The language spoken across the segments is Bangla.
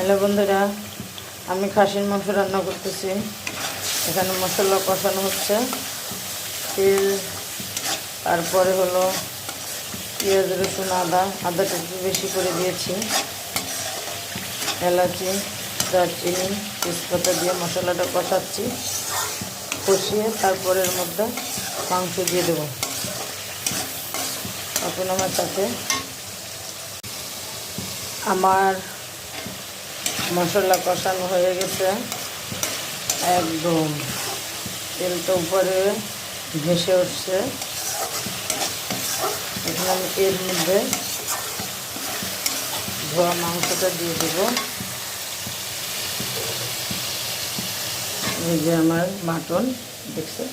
হ্যালো বন্ধুরা, আমি খাসির মাংস রান্না করতেছি। এখানে মশলা কষানো হচ্ছে, তেল, তারপরে হলো পেঁয়াজ, রসুন, আদা, আদাটা একটু বেশি করে দিয়েছি। এলাচি, দারচিনি, তেজপাতা দিয়ে মশলাটা কষাচ্ছি, কষিয়ে তারপরের মধ্যে মাংস দিয়ে দেবো। এখন আমার সাথে আমার মশলা কষানো হয়ে গেছে। একদম। তেলটা উপরে ভেসে উঠছে। এখন আমি এর মধ্যে ধোয়া মাংসটা দিয়ে দেবো। এই যে আমার মাটন, দেখছে?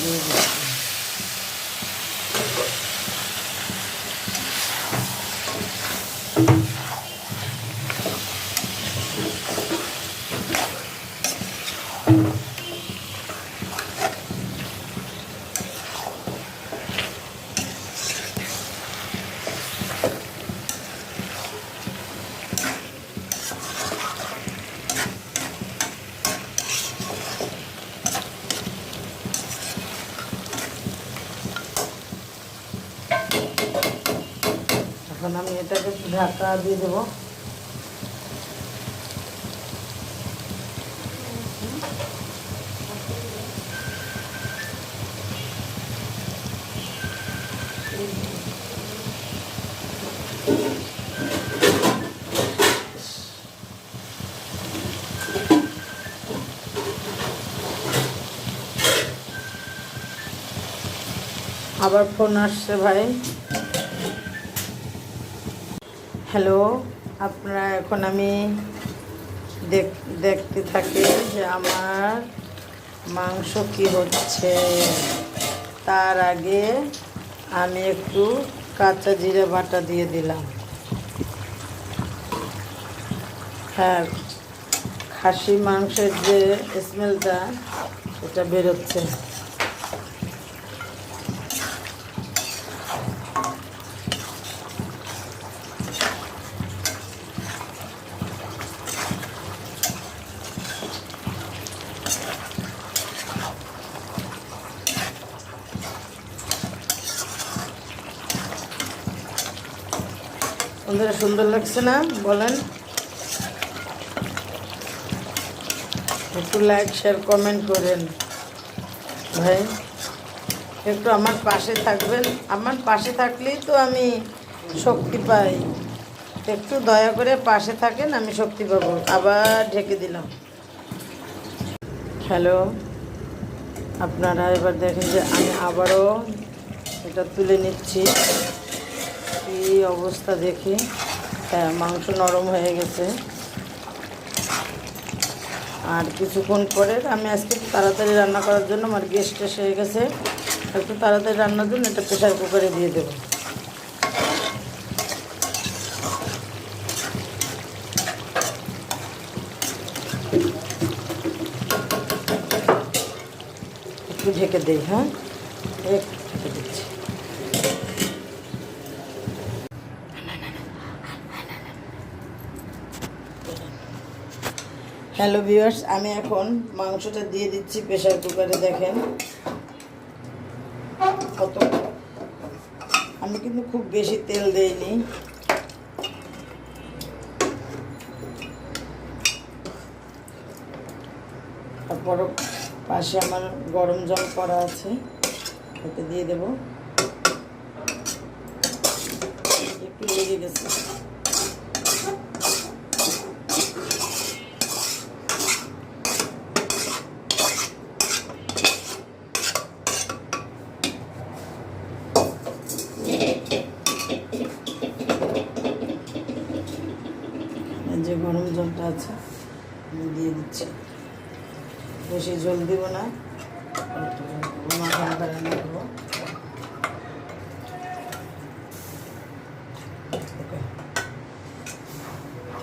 দিয়ে দিচ্ছি। এখন আমি এটাকে একটু ঢাকা দিয়ে দেবো। আবার ফোন আসছে ভাই। হ্যালো, আপনারা এখন আমি দেখ- দেখতে থাকি যে আমার মাংস কি হচ্ছে। তার আগে আমি একটু কাঁচা জিরে বাটা দিয়ে দিলাম। হ্যাঁ খাসি মাংসের যে স্মেলটা, এটা বেরোচ্ছে। বন্ধুরা সুন্দর লাগছে না? বলেন। একটু লাইক শেয়ার কমেন্ট করেন। ভাই, একটু আমার পাশে থাকবেন। আমার পাশে থাকলেই তো আমি শক্তি পাই। একটু দয়া করে পাশে থাকেন, আমি শক্তি পাবো। আবার ঢেকে দিলাম। হ্যালো, আপনারা এবার দেখেন যে আমি আবারও এটা তুলে নিচ্ছি। কি অবস্থা দেখি। হ্যাঁ মাংস নরম হয়ে গেছে। আর কিছুক্ষণ পরে আমি আজকে তাড়াতাড়ি রান্না করার জন্য আমার গেস্ট এসে গেছে। একটু তাড়াতাড়ি রান্নার জন্য এটা প্রেশার কুকারে দিয়ে দেবো। একটু ঢেকে দিই হ্যাঁ? ঢেকে দিচ্ছি। হ্যালো ভিউয়ার্স আমি এখন মাংসটা দিয়ে দিচ্ছি প্রেশার কুকারে দেখেন। কত? আমি কিন্তু খুব বেশি তেল দেইনি। তারপর পাশে আমার গরম জল করা আছে ওটা দিয়ে দেব। একটু লেগে গেছে এই যে জলটা আছে দিয়ে দিচ্ছি। বেশি জল দিব না মাথা রান্না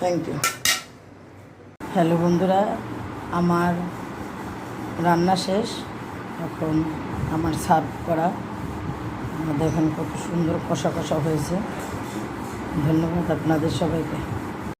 থ্যাংক ইউ হ্যালো বন্ধুরা, আমার রান্না শেষ। এখন আমার সার্ভ করা। দেখেন কত সুন্দর কষা কষা হয়েছে। ধন্যবাদ আপনাদের সবাইকে।